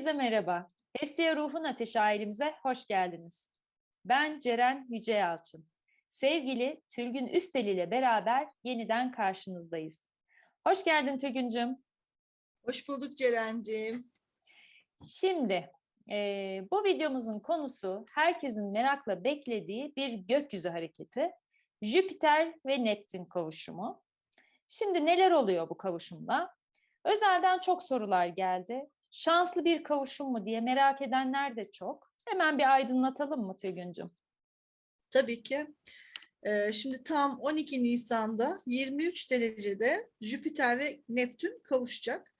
Herkese merhaba. Hestia Ruhun Ateşi ailemize hoş geldiniz. Ben Ceren Yüce Yalçın. Sevgili Tülgün Üstel ile beraber yeniden karşınızdayız. Hoş geldin Tülgüncüm. Hoş bulduk Ceren'ciğim. Şimdi e, bu videomuzun konusu herkesin merakla beklediği bir gökyüzü hareketi. Jüpiter ve Neptün kavuşumu. Şimdi neler oluyor bu kavuşumla? Özelden çok sorular geldi. Şanslı bir kavuşum mu diye merak edenler de çok. Hemen bir aydınlatalım mı Tülgüncüm? Tabii ki. Ee, şimdi tam 12 Nisan'da 23 derecede Jüpiter ve Neptün kavuşacak.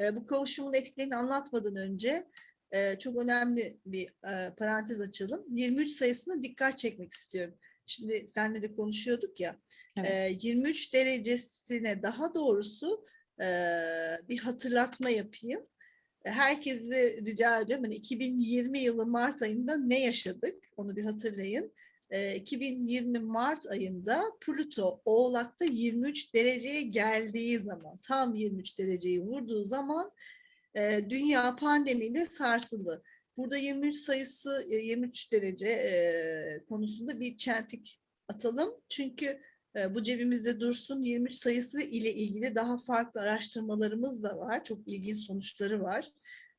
Ee, bu kavuşumun etkilerini anlatmadan önce e, çok önemli bir e, parantez açalım. 23 sayısına dikkat çekmek istiyorum. Şimdi seninle de konuşuyorduk ya. Evet. e, 23 derecesine daha doğrusu e, bir hatırlatma yapayım. Herkese rica ediyorum. Hani 2020 yılı Mart ayında ne yaşadık? Onu bir hatırlayın. Ee, 2020 Mart ayında Plüto Oğlak'ta 23 dereceye geldiği zaman, tam 23 dereceyi vurduğu zaman e, dünya pandemiyle sarsıldı. Burada 23 sayısı, e, 23 derece e, konusunda bir çentik atalım. Çünkü e, bu cebimizde dursun 23 sayısı ile ilgili daha farklı araştırmalarımız da var. Çok ilginç sonuçları var.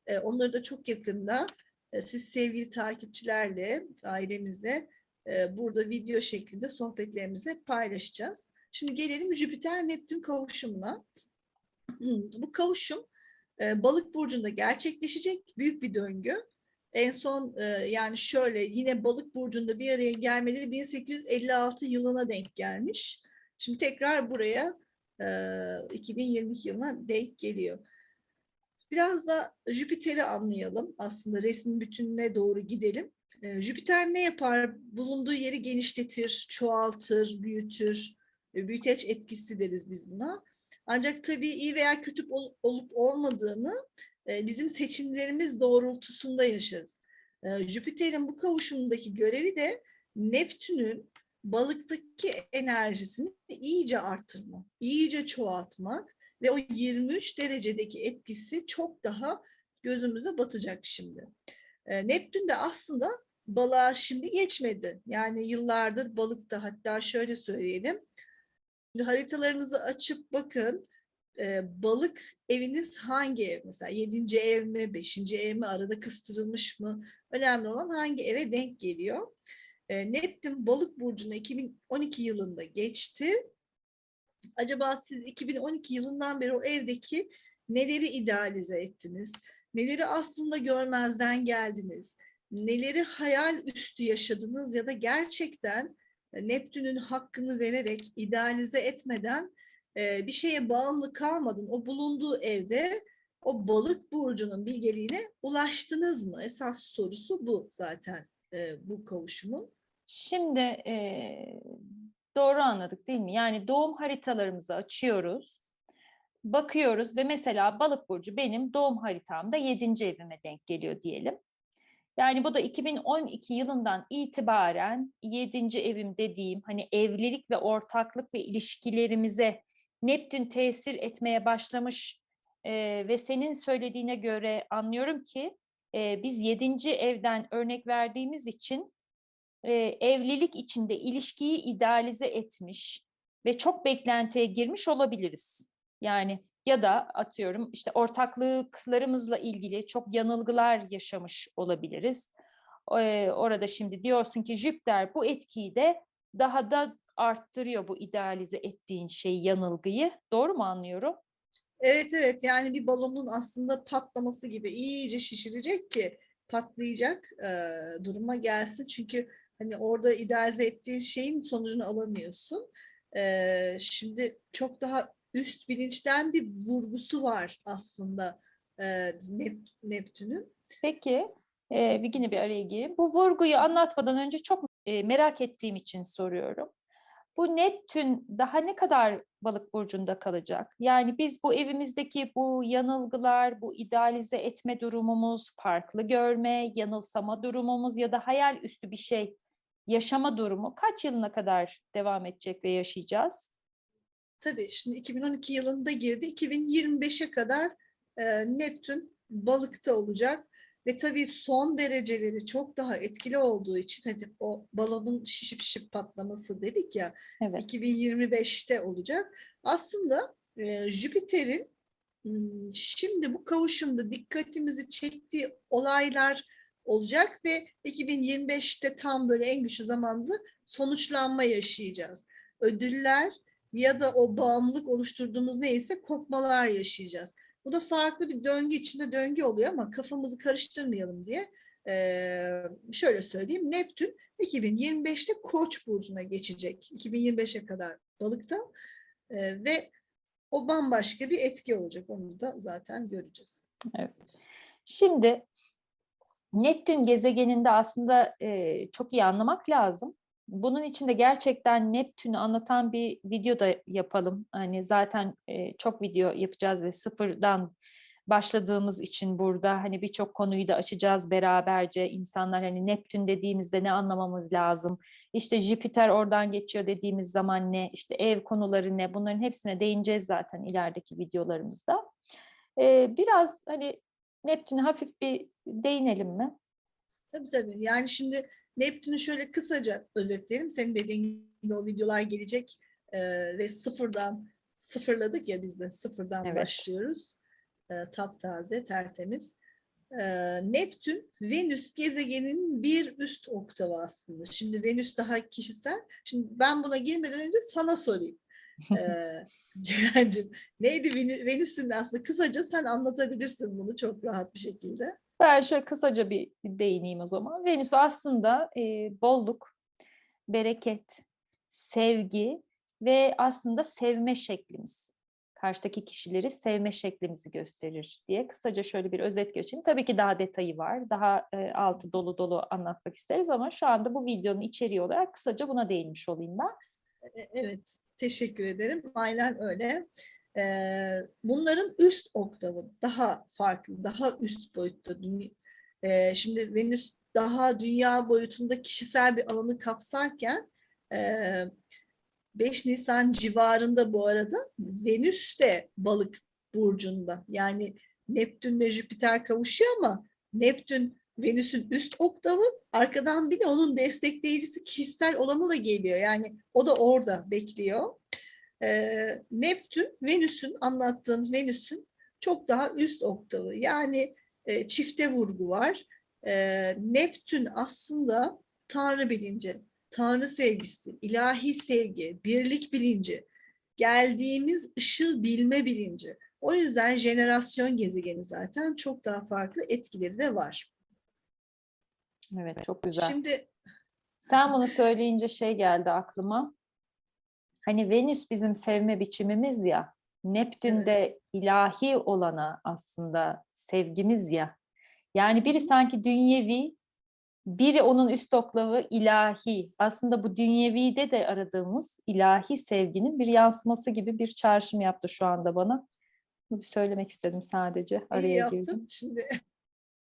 E, onları da çok yakında e, siz sevgili takipçilerle, ailemizle e, burada video şeklinde sohbetlerimizi paylaşacağız. Şimdi gelelim Jüpiter-Neptün kavuşumuna. Bu kavuşum e, balık burcunda gerçekleşecek büyük bir döngü. En son e, yani şöyle yine balık burcunda bir araya gelmeleri 1856 yılına denk gelmiş. Şimdi tekrar buraya e, 2022 yılına denk geliyor. Biraz da Jüpiter'i anlayalım. Aslında resmin bütününe doğru gidelim. E, Jüpiter ne yapar? Bulunduğu yeri genişletir, çoğaltır, büyütür. E, büyüteç etkisi deriz biz buna. Ancak tabii iyi veya kötü ol- olup olmadığını e, bizim seçimlerimiz doğrultusunda yaşarız. E, Jüpiter'in bu kavuşumundaki görevi de Neptün'ün balıktaki enerjisini iyice arttırmak, iyice çoğaltmak ve o 23 derecedeki etkisi çok daha gözümüze batacak şimdi. E, Neptün de aslında balığa şimdi geçmedi. Yani yıllardır balıkta hatta şöyle söyleyelim. Şimdi haritalarınızı açıp bakın e, balık eviniz hangi ev? Mesela yedinci ev mi, beşinci ev mi, arada kıstırılmış mı? Önemli olan hangi eve denk geliyor. E, Neptün balık burcuna 2012 yılında geçti. Acaba siz 2012 yılından beri o evdeki neleri idealize ettiniz? Neleri aslında görmezden geldiniz? Neleri hayal üstü yaşadınız ya da gerçekten Neptün'ün hakkını vererek, idealize etmeden e, bir şeye bağımlı kalmadın. O bulunduğu evde o balık burcunun bilgeliğine ulaştınız mı? Esas sorusu bu zaten e, bu kavuşumun. Şimdi e, doğru anladık değil mi? Yani doğum haritalarımızı açıyoruz, bakıyoruz ve mesela balık burcu benim doğum haritamda 7. evime denk geliyor diyelim. Yani bu da 2012 yılından itibaren 7. evim dediğim hani evlilik ve ortaklık ve ilişkilerimize Neptün tesir etmeye başlamış e, ve senin söylediğine göre anlıyorum ki e, biz 7. evden örnek verdiğimiz için e, evlilik içinde ilişkiyi idealize etmiş ve çok beklentiye girmiş olabiliriz. Yani ya da atıyorum işte ortaklıklarımızla ilgili çok yanılgılar yaşamış olabiliriz. Ee, orada şimdi diyorsun ki Jüpiter bu etkiyi de daha da arttırıyor bu idealize ettiğin şeyi, yanılgıyı. Doğru mu anlıyorum? Evet evet yani bir balonun aslında patlaması gibi iyice şişirecek ki patlayacak e, duruma gelsin. Çünkü hani orada idealize ettiğin şeyin sonucunu alamıyorsun. E, şimdi çok daha üst bilinçten bir vurgusu var aslında e, Nep- Neptün'ün. Peki, e, bir yine bir araya gireyim. Bu vurguyu anlatmadan önce çok e, merak ettiğim için soruyorum. Bu Neptün daha ne kadar balık burcunda kalacak? Yani biz bu evimizdeki bu yanılgılar, bu idealize etme durumumuz, farklı görme, yanılsama durumumuz ya da hayal üstü bir şey yaşama durumu kaç yılına kadar devam edecek ve yaşayacağız? Tabii şimdi 2012 yılında girdi. 2025'e kadar e, Neptün balıkta olacak ve tabii son dereceleri çok daha etkili olduğu için hadi o balonun şişip şişip patlaması dedik ya Evet. 2025'te olacak. Aslında e, Jüpiter'in şimdi bu kavuşumda dikkatimizi çektiği olaylar olacak ve 2025'te tam böyle en güçlü zamanda sonuçlanma yaşayacağız. Ödüller ya da o bağımlılık oluşturduğumuz neyse kopmalar yaşayacağız. Bu da farklı bir döngü içinde döngü oluyor ama kafamızı karıştırmayalım diye eee, şöyle söyleyeyim. Neptün 2025'te Koç burcuna geçecek. 2025'e kadar balıkta Eee, ve o bambaşka bir etki olacak. Onu da zaten göreceğiz. Şimdi Neptün gezegeninde aslında e, çok iyi anlamak lazım. Bunun için de gerçekten Neptün'ü anlatan bir video da yapalım. Hani zaten e, çok video yapacağız ve sıfırdan başladığımız için burada hani birçok konuyu da açacağız beraberce. İnsanlar hani Neptün dediğimizde ne anlamamız lazım? İşte Jüpiter oradan geçiyor dediğimiz zaman ne? İşte ev konuları ne? Bunların hepsine değineceğiz zaten ilerideki videolarımızda. E, biraz hani Neptün'e hafif bir değinelim mi? Tabii tabii. Yani şimdi Neptün'ü şöyle kısaca özetleyelim. Senin dediğin gibi o videolar gelecek eee, ve sıfırdan sıfırladık ya biz de sıfırdan Evet. başlıyoruz. Eee taptaze, tertemiz. Eee, Neptün, Venüs gezegeninin bir üst oktavı aslında. Şimdi Venüs daha kişisel. Şimdi ben buna girmeden önce sana sorayım. Eee Ceren'cim, neydi Venü- Venüs'ün aslında kısaca sen anlatabilirsin bunu çok rahat bir şekilde. Ben şöyle kısaca bir değineyim o zaman. Venüs aslında e, bolluk, bereket, sevgi ve aslında sevme şeklimiz. Karşıdaki kişileri sevme şeklimizi gösterir diye kısaca şöyle bir özet geçeyim. Tabii ki daha detayı var. Daha e, altı dolu dolu anlatmak isteriz ama şu anda bu videonun içeriği olarak kısaca buna değinmiş olayım ben. E- Evet, teşekkür ederim. Aynen öyle. Ee, bunların üst oktavı daha farklı, daha üst boyutta. Ee, şimdi Venüs daha dünya boyutunda kişisel bir alanı kapsarken e, 5 Nisan civarında bu arada Venüs de balık burcunda. Yani Neptünle Jüpiter kavuşuyor ama Neptün Venüs'ün üst oktavı arkadan bir de onun destekleyicisi kişisel olanı da geliyor. Yani o da orada bekliyor. Ee, Neptün, Venüs'ün anlattığın Venüs'ün çok daha üst oktavı. Yani e, çifte vurgu var. Ee, Neptün aslında Tanrı bilinci, Tanrı sevgisi, ilahi sevgi, birlik bilinci, geldiğimiz ışığı bilme bilinci. O yüzden jenerasyon gezegeni zaten çok daha farklı etkileri de var. Evet çok güzel. Şimdi Sen bunu söyleyince şey geldi aklıma. Hani Venüs bizim sevme biçimimiz ya. Neptün de ilahi olana aslında sevgimiz ya. Yani biri sanki dünyevi, biri onun üst oktavı ilahi. Aslında bu dünyevide de aradığımız ilahi sevginin bir yansıması gibi bir çağrışım yaptı şu anda bana. Bunu bir söylemek istedim sadece. iyi Araya yaptın. girdim. Şimdi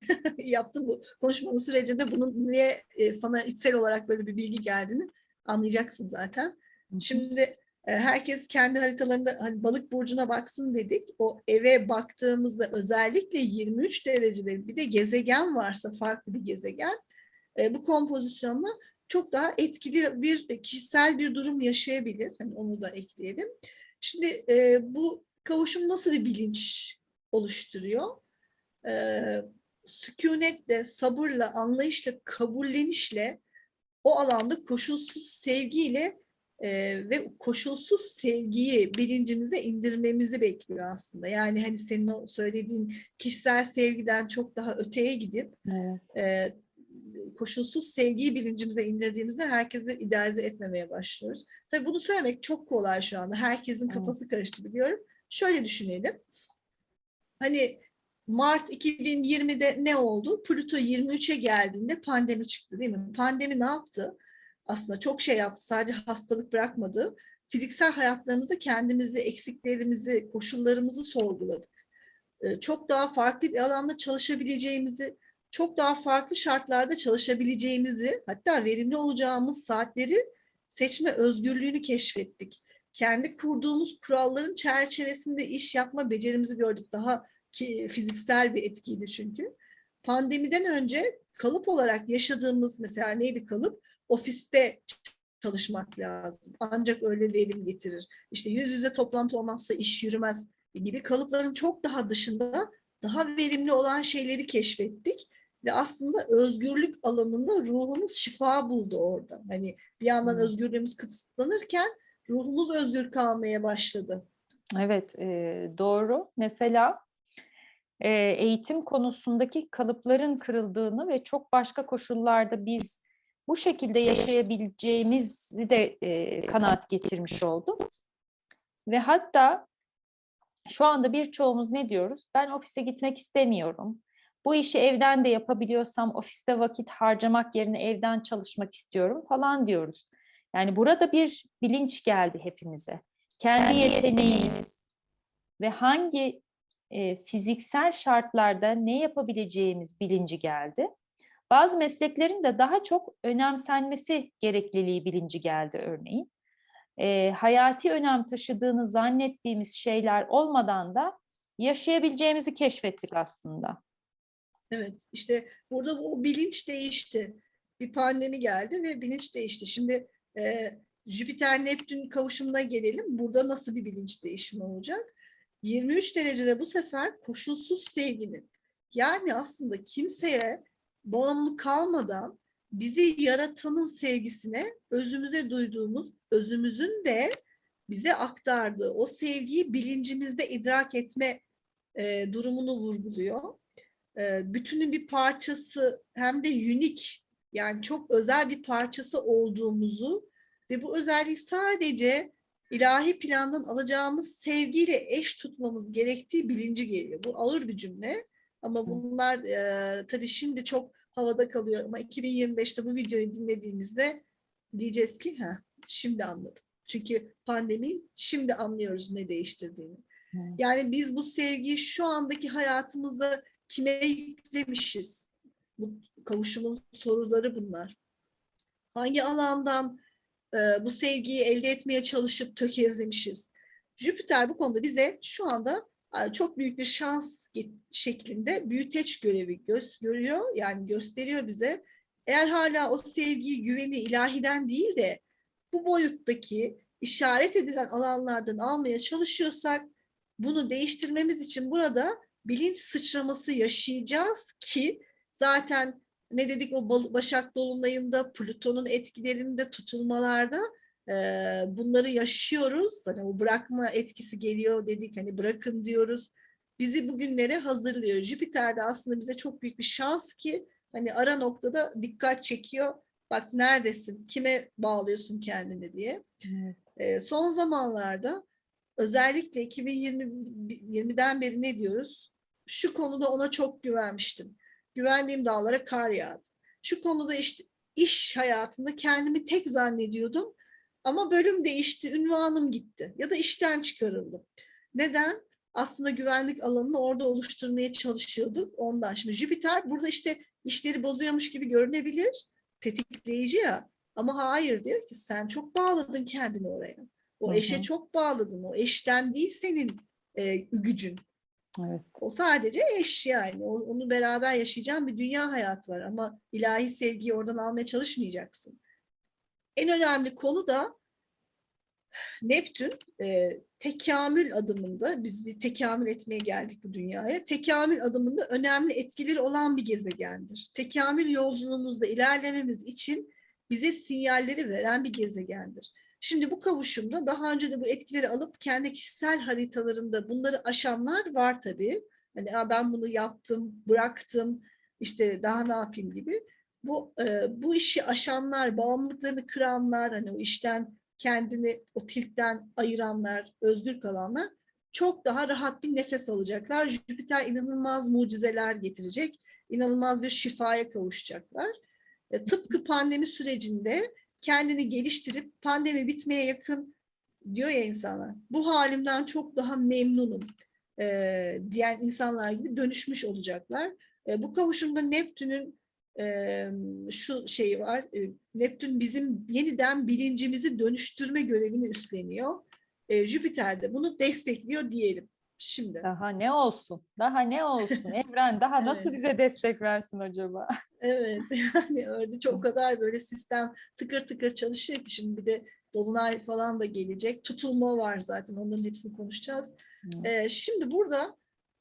yaptım bu konuşmanın sürecinde bunun niye e, sana içsel olarak böyle bir bilgi geldiğini anlayacaksın zaten. Şimdi e, herkes kendi haritalarında hani balık burcuna baksın dedik. O eve baktığımızda özellikle 23 derecede bir de gezegen varsa farklı bir gezegen e, bu kompozisyonla çok daha etkili bir e, kişisel bir durum yaşayabilir. Hani onu da ekleyelim. Şimdi bu kavuşum nasıl bir bilinç oluşturuyor? Sükunetle, sabırla, anlayışla, kabullenişle o alanda koşulsuz sevgiyle e, ve koşulsuz sevgiyi bilincimize indirmemizi bekliyor aslında. Yani hani senin o söylediğin kişisel sevgiden çok daha öteye gidip Evet. e, koşulsuz sevgiyi bilincimize indirdiğimizde herkesi idealize etmemeye başlıyoruz. Tabii bunu söylemek çok kolay şu anda. Herkesin Evet. kafası karıştı biliyorum. Şöyle düşünelim. Hani Mart 2020'de ne oldu? Plüto 23'e geldiğinde pandemi çıktı değil mi? Pandemi ne yaptı? Aslında çok şey yaptı. Sadece hastalık bırakmadı. Fiziksel hayatlarımızda kendimizi, eksiklerimizi, koşullarımızı sorguladık. Ee, Çok daha farklı bir alanda çalışabileceğimizi, çok daha farklı şartlarda çalışabileceğimizi, hatta verimli olacağımız saatleri seçme özgürlüğünü keşfettik. Kendi kurduğumuz kuralların çerçevesinde iş yapma becerimizi gördük. Daha ki fiziksel bir etkiydi çünkü. Pandemiden önce kalıp olarak yaşadığımız mesela neydi kalıp? Ofiste çalışmak lazım. Ancak öyle verim getirir. İşte yüz yüze toplantı olmazsa iş yürümez gibi kalıpların çok daha dışında daha verimli olan şeyleri keşfettik ve aslında özgürlük alanında ruhumuz şifa buldu orada. Hani bir yandan Hmm. özgürlüğümüz kısıtlanırken ruhumuz özgür kalmaya başladı. Evet, e, doğru. Mesela e, eğitim konusundaki kalıpların kırıldığını ve çok başka koşullarda biz bu şekilde yaşayabileceğimizi de e, kanaat getirmiş oldu. Ve hatta şu anda birçoğumuz ne diyoruz? Ben ofise gitmek istemiyorum. Bu işi evden de yapabiliyorsam ofiste vakit harcamak yerine evden çalışmak istiyorum falan diyoruz. Yani burada bir bilinç geldi hepimize. Kendi yeteneğimiz ve hangi e, fiziksel şartlarda ne yapabileceğimiz bilinci geldi. Bazı mesleklerin de daha çok önemsenmesi gerekliliği bilinci geldi örneğin. E, hayati önem taşıdığını zannettiğimiz şeyler olmadan da yaşayabileceğimizi keşfettik aslında. Evet, işte burada bu bilinç değişti. Bir pandemi geldi ve bilinç değişti. Şimdi e, Jüpiter-Neptün kavuşumuna gelelim. Burada nasıl bir bilinç değişimi olacak? 23 derecede bu sefer koşulsuz sevginin yani aslında kimseye bağımlı kalmadan bizi yaratanın sevgisine özümüze duyduğumuz, özümüzün de bize aktardığı o sevgiyi bilincimizde idrak etme e, durumunu vurguluyor. E, bütünün bir parçası hem de unik yani çok özel bir parçası olduğumuzu ve bu özelliği sadece ilahi plandan alacağımız sevgiyle eş tutmamız gerektiği bilinci geliyor. Bu ağır bir cümle ama bunlar e, tabii şimdi çok havada kalıyor ama 2025'te bu videoyu dinlediğimizde diyeceğiz ki ha şimdi anladım. Çünkü pandemi şimdi anlıyoruz ne değiştirdiğini. Evet. Yani biz bu sevgiyi şu andaki hayatımızda kime yüklemişiz? Bu kavuşumun soruları bunlar. Hangi alandan e, bu sevgiyi elde etmeye çalışıp tökezlemişiz? Jüpiter bu konuda bize şu anda çok büyük bir şans şeklinde büyüteç görevi göz görüyor. Yani gösteriyor bize. Eğer hala o sevgiyi, güveni ilahiden değil de bu boyuttaki işaret edilen alanlardan almaya çalışıyorsak bunu değiştirmemiz için burada bilinç sıçraması yaşayacağız ki zaten ne dedik o Başak Dolunay'ında Plüton'un etkilerinde tutulmalarda e, bunları yaşıyoruz. Hani o bırakma etkisi geliyor dedik hani bırakın diyoruz. Bizi bugünlere hazırlıyor. Jüpiter de aslında bize çok büyük bir şans ki hani ara noktada dikkat çekiyor. Bak neredesin? Kime bağlıyorsun kendini diye. E, son zamanlarda özellikle 2020'den beri ne diyoruz? Şu konuda ona çok güvenmiştim. Güvendiğim dağlara kar yağdı. Şu konuda işte iş hayatında kendimi tek zannediyordum. Ama bölüm değişti, ünvanım gitti ya da işten çıkarıldım. Neden? Aslında güvenlik alanını orada oluşturmaya çalışıyorduk. Ondan şimdi Jüpiter burada işte işleri bozuyormuş gibi görünebilir. Tetikleyici ya. Ama hayır diyor ki sen çok bağladın kendini oraya. O Hı eşe hı. çok bağladın. O eşten değil senin e, gücün. Evet. O sadece eş yani. Onu beraber yaşayacağın bir dünya hayatı var ama ilahi sevgiyi oradan almaya çalışmayacaksın. En önemli konu da Neptün e, tekamül adımında biz bir tekamül etmeye geldik bu dünyaya. Tekamül adımında önemli etkileri olan bir gezegendir. Tekamül yolculuğumuzda ilerlememiz için bize sinyalleri veren bir gezegendir. Şimdi bu kavuşumda daha önce de bu etkileri alıp kendi kişisel haritalarında bunları aşanlar var tabii. Hani "Aa, ben bunu yaptım, bıraktım, işte daha ne yapayım gibi. Bu e, bu işi aşanlar, bağımlılıklarını kıranlar, hani o işten kendini o tiltten ayıranlar, özgür kalanlar çok daha rahat bir nefes alacaklar. Jüpiter inanılmaz mucizeler getirecek, inanılmaz bir şifaya kavuşacaklar. E, tıpkı pandemi sürecinde kendini geliştirip pandemi bitmeye yakın diyor ya insanlar. Bu halimden çok daha memnunum e, diyen insanlar gibi dönüşmüş olacaklar. E, bu kavuşumda Neptün'ün şu şeyi var. Neptün bizim yeniden bilincimizi dönüştürme görevini üstleniyor. Jüpiter de bunu destekliyor diyelim. Şimdi. Daha ne olsun? Daha ne olsun? Evren daha nasıl Evet. bize destek versin acaba? Evet yani öyle çok kadar böyle sistem tıkır tıkır çalışıyor ki şimdi bir de Dolunay falan da gelecek. Tutulma var zaten onların hepsini konuşacağız. Ee, şimdi burada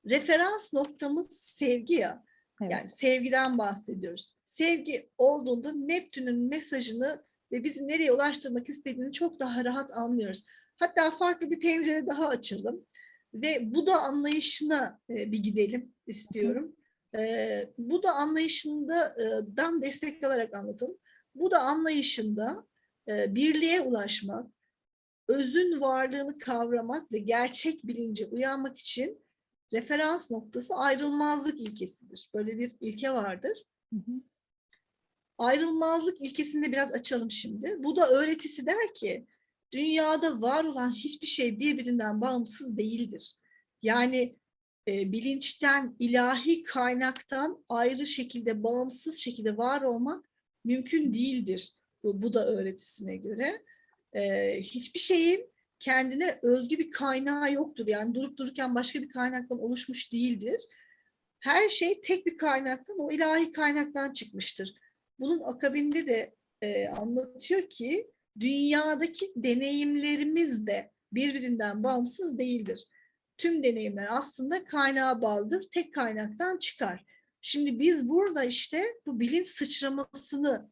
referans noktamız sevgi ya. Evet. Yani sevgiden bahsediyoruz. Sevgi olduğunda Neptün'ün mesajını ve bizi nereye ulaştırmak istediğini çok daha rahat anlıyoruz. Hatta farklı bir pencere daha açalım ve bu da anlayışına e, bir gidelim istiyorum. E, bu da anlayışından destek alarak anlatalım. Bu da anlayışında e, birliğe ulaşmak, özün varlığını kavramak ve gerçek bilince uyanmak için referans noktası ayrılmazlık ilkesidir. Böyle bir ilke vardır. Hı hı. Ayrılmazlık ilkesini de biraz açalım şimdi. Bu da öğretisi der ki dünyada var olan hiçbir şey birbirinden bağımsız değildir. Yani e, bilinçten, ilahi kaynaktan ayrı şekilde, bağımsız şekilde var olmak mümkün değildir. Bu, bu da öğretisine göre. E, hiçbir şeyin kendine özgü bir kaynağı yoktur. Yani durup dururken başka bir kaynaktan oluşmuş değildir. Her şey tek bir kaynaktan, o ilahi kaynaktan çıkmıştır. Bunun akabinde de e, anlatıyor ki dünyadaki deneyimlerimiz de birbirinden bağımsız değildir. Tüm deneyimler aslında kaynağa bağlıdır, tek kaynaktan çıkar. Şimdi biz burada işte bu bilinç sıçramasını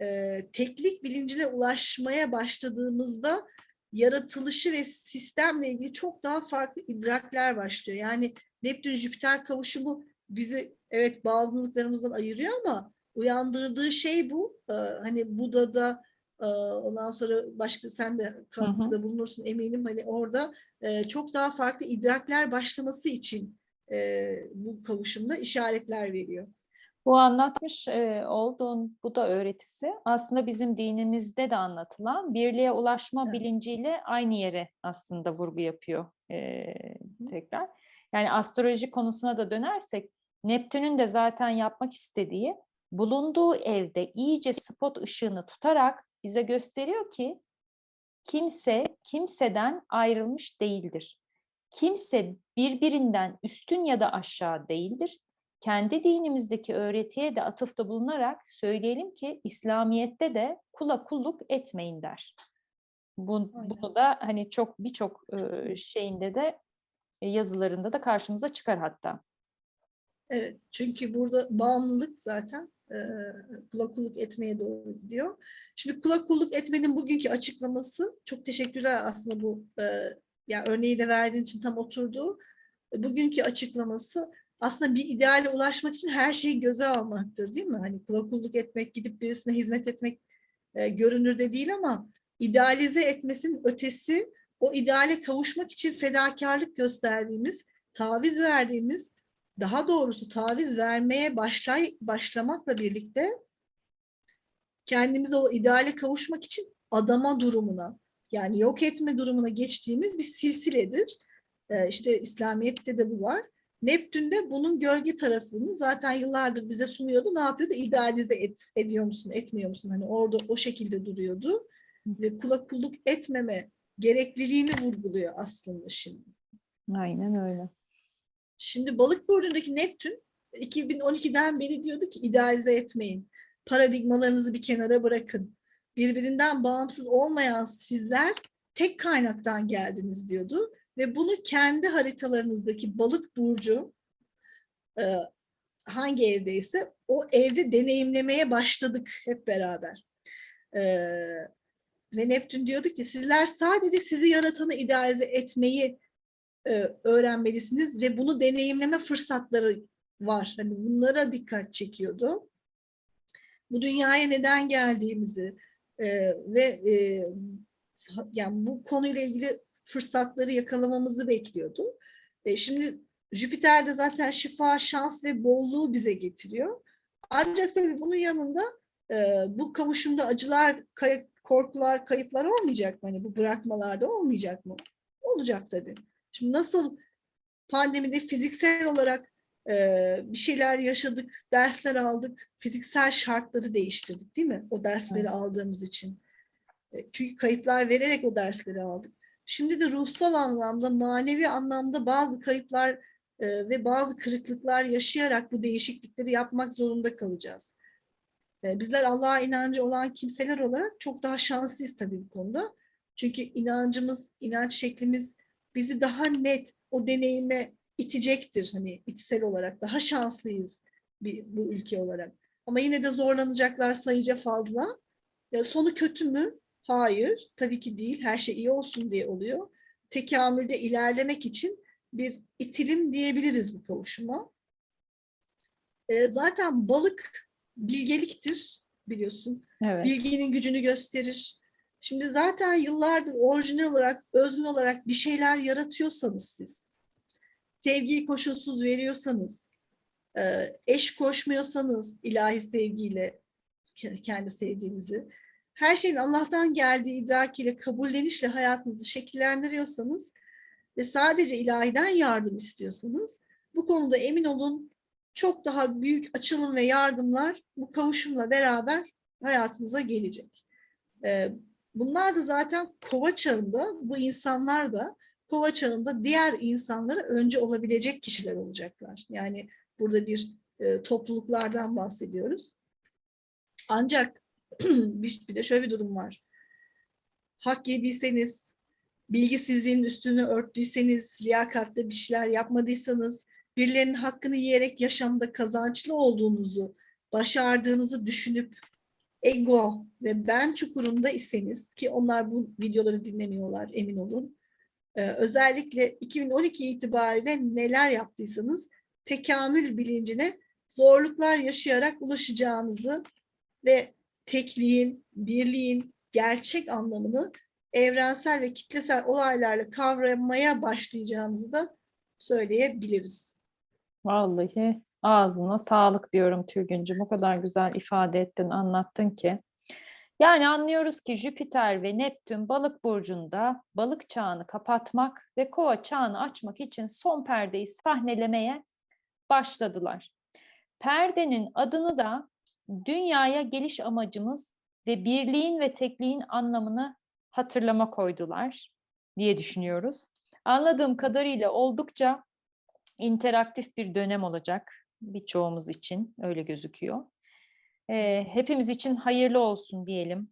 e, teklik bilincine ulaşmaya başladığımızda yaratılışı ve sistemle ilgili çok daha farklı idrakler başlıyor. Yani Neptün-Jüpiter kavuşumu bizi evet bağımlılıklarımızdan ayırıyor ama uyandırdığı şey bu. Ee, hani Buda'da e, ondan sonra başka sen de katkıda bulunursun eminim. Hani orada e, çok daha farklı idrakler başlaması için e, bu kavuşumda işaretler veriyor. Bu anlatmış e, olduğun bu da öğretisi aslında bizim dinimizde de anlatılan birliğe ulaşma bilinciyle aynı yere aslında vurgu yapıyor e, tekrar. Yani astroloji konusuna da dönersek Neptün'ün de zaten yapmak istediği bulunduğu evde iyice spot ışığını tutarak bize gösteriyor ki kimse kimseden ayrılmış değildir. Kimse birbirinden üstün ya da aşağı değildir kendi dinimizdeki öğretiye de atıfta bulunarak söyleyelim ki İslamiyet'te de kula kulluk etmeyin der. Bu, Aynen. bunu da hani çok birçok şeyinde de e, yazılarında da karşımıza çıkar hatta. Evet, çünkü burada bağımlılık zaten e, kula kulluk etmeye doğru gidiyor. Şimdi kula kulluk etmenin bugünkü açıklaması, çok teşekkürler aslında bu e, ya örneği de verdiğin için tam oturdu. Bugünkü açıklaması aslında bir ideale ulaşmak için her şeyi göze almaktır değil mi? Hani kula kulluk etmek, gidip birisine hizmet etmek e, görünürde değil ama idealize etmesinin ötesi o ideale kavuşmak için fedakarlık gösterdiğimiz, taviz verdiğimiz daha doğrusu taviz vermeye başlay başlamakla birlikte kendimize o ideale kavuşmak için adama durumuna yani yok etme durumuna geçtiğimiz bir silsiledir. Ee, işte İslamiyet'te de bu var. Neptün de bunun gölge tarafını zaten yıllardır bize sunuyordu. Ne yapıyordu? İdealize et, ediyor musun, etmiyor musun? Hani orada o şekilde duruyordu. Ve kula kulluk etmeme gerekliliğini vurguluyor aslında şimdi. Aynen öyle. Şimdi balık burcundaki Neptün 2012'den beri diyordu ki idealize etmeyin. Paradigmalarınızı bir kenara bırakın. Birbirinden bağımsız olmayan sizler tek kaynaktan geldiniz diyordu. Ve bunu kendi haritalarınızdaki balık burcu e, hangi evdeyse o evde deneyimlemeye başladık hep beraber. E, ve Neptün diyordu ki sizler sadece sizi yaratanı idealize etmeyi e, öğrenmelisiniz ve bunu deneyimleme fırsatları var. Hani bunlara dikkat çekiyordu. Bu dünyaya neden geldiğimizi e, ve e, yani bu konuyla ilgili fırsatları yakalamamızı bekliyordu. E, şimdi Jüpiter de zaten şifa, şans ve bolluğu bize getiriyor. Ancak tabii bunun yanında e, bu kavuşumda acılar, kay- korkular, kayıplar olmayacak mı? Hani bu bırakmalarda olmayacak mı? Olacak tabii. Şimdi nasıl pandemide fiziksel olarak e, bir şeyler yaşadık, dersler aldık, fiziksel şartları değiştirdik değil mi? O dersleri Evet. aldığımız için. E, çünkü kayıplar vererek o dersleri aldık. Şimdi de ruhsal anlamda, manevi anlamda bazı kayıplar e, ve bazı kırıklıklar yaşayarak bu değişiklikleri yapmak zorunda kalacağız. E, bizler Allah'a inancı olan kimseler olarak çok daha şanslıyız tabii bu konuda. Çünkü inancımız, inanç şeklimiz bizi daha net o deneyime itecektir. Hani içsel olarak daha şanslıyız bir, bu ülke olarak. Ama yine de zorlanacaklar sayıca fazla. Ya sonu kötü mü? Hayır, tabii ki değil. Her şey iyi olsun diye oluyor. Tekamülde ilerlemek için bir itilim diyebiliriz bu kavuşuma. E, zaten balık bilgeliktir biliyorsun. Evet. Bilginin gücünü gösterir. Şimdi zaten yıllardır orijinal olarak, özgün olarak bir şeyler yaratıyorsanız siz, sevgiyi koşulsuz veriyorsanız, e, eş koşmuyorsanız ilahi sevgiyle ke- kendi sevdiğinizi, her şeyin Allah'tan geldiği idrakiyle, kabullenişle hayatınızı şekillendiriyorsanız ve sadece ilahiden yardım istiyorsanız, bu konuda emin olun çok daha büyük açılım ve yardımlar bu kavuşumla beraber hayatınıza gelecek. Ee, Bunlar da zaten kova çağında, bu insanlar da kova çağında diğer insanlara önce olabilecek kişiler olacaklar. Yani burada bir e, topluluklardan bahsediyoruz. Ancak bir, de şöyle bir durum var. Hak yediyseniz, bilgisizliğin üstünü örttüyseniz, liyakatli bir şeyler yapmadıysanız, birilerinin hakkını yiyerek yaşamda kazançlı olduğunuzu, başardığınızı düşünüp ego ve ben çukurunda iseniz ki onlar bu videoları dinlemiyorlar emin olun. Ee, özellikle 2012 itibariyle neler yaptıysanız tekamül bilincine zorluklar yaşayarak ulaşacağınızı ve tekliğin, birliğin gerçek anlamını evrensel ve kitlesel olaylarla kavramaya başlayacağınızı da söyleyebiliriz. Vallahi ağzına sağlık diyorum Tülgüncüm. O kadar güzel ifade ettin, anlattın ki. Yani anlıyoruz ki Jüpiter ve Neptün balık burcunda balık çağını kapatmak ve kova çağını açmak için son perdeyi sahnelemeye başladılar. Perdenin adını da dünyaya geliş amacımız ve birliğin ve tekliğin anlamını hatırlama koydular diye düşünüyoruz. Anladığım kadarıyla oldukça interaktif bir dönem olacak birçoğumuz için öyle gözüküyor. Ee, hepimiz için hayırlı olsun diyelim.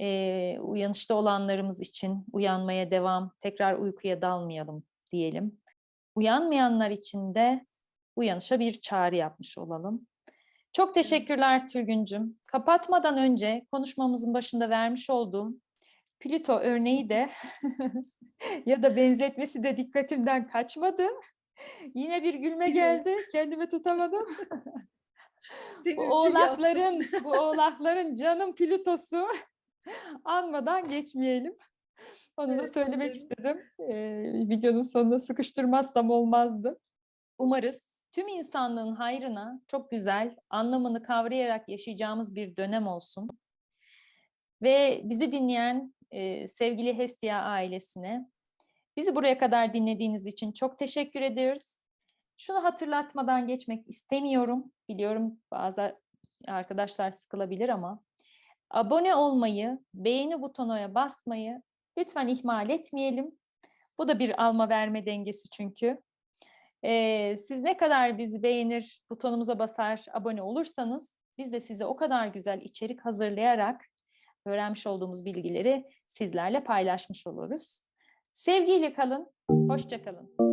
Ee, uyanışta olanlarımız için uyanmaya devam, tekrar uykuya dalmayalım diyelim. Uyanmayanlar için de uyanışa bir çağrı yapmış olalım. Çok teşekkürler Tülgüncüm. Kapatmadan önce konuşmamızın başında vermiş olduğum Plüto örneği de ya da benzetmesi de dikkatimden kaçmadı. Yine bir gülme geldi. Kendimi tutamadım. Bu oğlakların, bu oğlakların canım Plütosu anmadan geçmeyelim. Onu da Evet, söylemek anladım. istedim. Ee, videonun sonuna sıkıştırmazsam olmazdı. Umarız tüm insanlığın hayrına çok güzel, anlamını kavrayarak yaşayacağımız bir dönem olsun. Ve bizi dinleyen e, sevgili Hestia ailesine bizi buraya kadar dinlediğiniz için çok teşekkür ediyoruz. Şunu hatırlatmadan geçmek istemiyorum. Biliyorum bazı arkadaşlar sıkılabilir ama abone olmayı, beğeni butonuna basmayı lütfen ihmal etmeyelim. Bu da bir alma verme dengesi çünkü. Ee, siz ne kadar bizi beğenir, butonumuza basar, abone olursanız biz de size o kadar güzel içerik hazırlayarak öğrenmiş olduğumuz bilgileri sizlerle paylaşmış oluruz. Sevgiyle kalın, hoşça kalın.